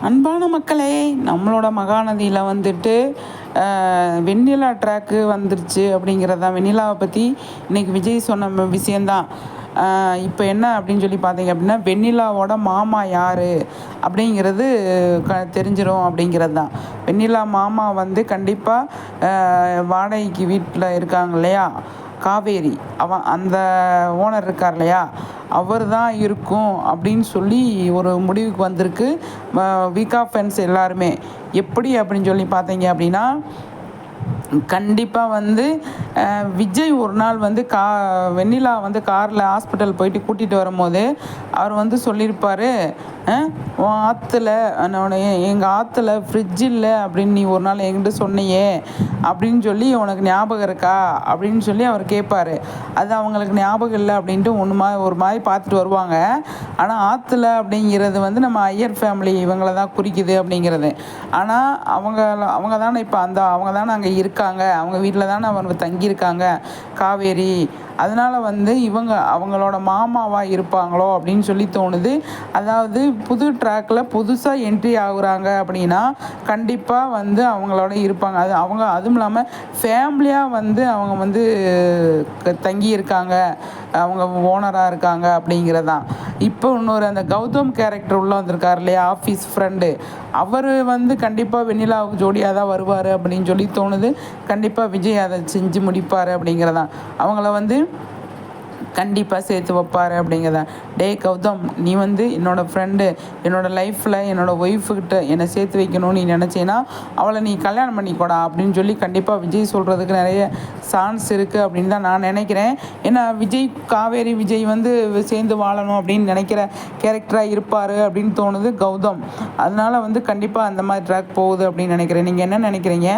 அன்பான மக்களே நம்மளோட மகாநதியில் வந்துட்டு வெண்ணிலா ட்ராக்கு வந்துருச்சு அப்படிங்கிறது தான் வெண்ணிலாவை பற்றி இன்னைக்கு விஜய் சொன்ன விஷயந்தான் இப்போ என்ன அப்படின்னு சொல்லி பார்த்தீங்க அப்படின்னா வெண்ணிலாவோட மாமா யார் அப்படிங்கிறது க தெரிஞ்சிடும் அப்படிங்கிறது தான் வெண்ணிலா மாமா வந்து கண்டிப்பாக வாடகைக்கு வீட்டில் இருக்காங்க இல்லையா? காவேரி. அவன் அந்த ஓனர் இருக்கார் இல்லையா? அவர் தான் இருக்கும் அப்படின்னு சொல்லி ஒரு முடிவுக்கு வந்திருக்கு. வீக் ஆஃப் ஃபென்ஸ் எல்லாருமே. எப்படி அப்படின்னு சொல்லி பார்த்தீங்க அப்படின்னா கண்டிப்பாக வந்து விஜய் ஒரு நாள் வந்து கா வெண்ணிலா வந்து காரில் ஹாஸ்பிட்டல் போயிட்டு கூட்டிகிட்டு வரும்போது அவர் வந்து சொல்லியிருப்பார் உன் ஆற்றுல எங்கள் ஆற்றுல ஃப்ரிட்ஜ் இல்லை அப்படின்னு நீ ஒரு நாள் என்கிட்ட சொன்னியே அப்படின்னு சொல்லி உனக்கு ஞாபகம் இருக்கா? அப்படின்னு சொல்லி அவர் கேட்பார் அது அவங்களுக்கு ஞாபகம் இல்லை அப்படின்ட்டு ஒன்று மா ஒரு மாதிரி பார்த்துட்டு வருவாங்க. ஆனால் ஆற்றுல அப்படிங்கிறது வந்து நம்ம ஐயர் ஃபேமிலி இவங்கள தான் குறிக்குது அப்படிங்கிறது. ஆனால் அவங்க அவங்க தானே இப்போ அந்த அவங்க தானே அங்கே இருக்காங்க. அவங்க வீட்டில் தானே அவங்க தங்கியிருக்காங்க காவேரி. அதனால் வந்து இவங்க அவங்களோட மாமாவாக இருப்பாங்களோ அப்படின்னு சொல்லி தோணுது. அதாவது புது ட்ராக்கில் புதுசாக என்ட்ரி ஆகுறாங்க அப்படின்னா கண்டிப்பாக வந்து அவங்களோட இருப்பாங்க. அது அவங்க அதுவும் இல்லாமல் ஃபேமிலியாக வந்து அவங்க வந்து தங்கியிருக்காங்க. தங்கி இருக்காங்க அவங்க ஓனராக இருக்காங்க அப்படிங்கிறதான் இப்போ இன்னொரு அந்த கௌதம் கேரக்டர் உள்ளே வந்திருக்கார் இல்லையா? ஆஃபீஸ் ஃப்ரெண்டு அவர் வந்து கண்டிப்பாக வெண்ணிலாவுக்கு ஜோடியாக தான் வருவார் அப்படின்னு சொல்லி தோணுது. கண்டிப்பாக விஜய் அதை செஞ்சு முடிப்பார் அப்படிங்கிறதான். அவங்கள வந்து கண்டிப்பாக சேர்த்து வைப்பார் அப்படிங்கிறத. டே கௌதம் நீ வந்து என்னோடய ஃப்ரெண்டு என்னோடய லைஃப்பில் என்னோடய ஒய்ஃபுக்கிட்ட என்னை சேர்த்து வைக்கணும்னு நீ நினச்சேன்னா அவளை நீ கல்யாணம் பண்ணிக்கோடா அப்படின்னு சொல்லி கண்டிப்பாக விஜய் சொல்கிறதுக்கு நிறைய சான்ஸ் இருக்குது அப்படின்னு தான் நான் நினைக்கிறேன். ஏன்னா விஜய் காவேரி விஜய் வந்து சேர்ந்து வாழணும் அப்படின்னு நினைக்கிற கேரக்டராக இருப்பார் அப்படின்னு தோணுது கௌதம். அதனால் வந்து கண்டிப்பாக அந்த மாதிரி ட்ராக் போகுது அப்படின்னு நினைக்கிறேன். நீங்கள் என்ன நினைக்கிறீங்க?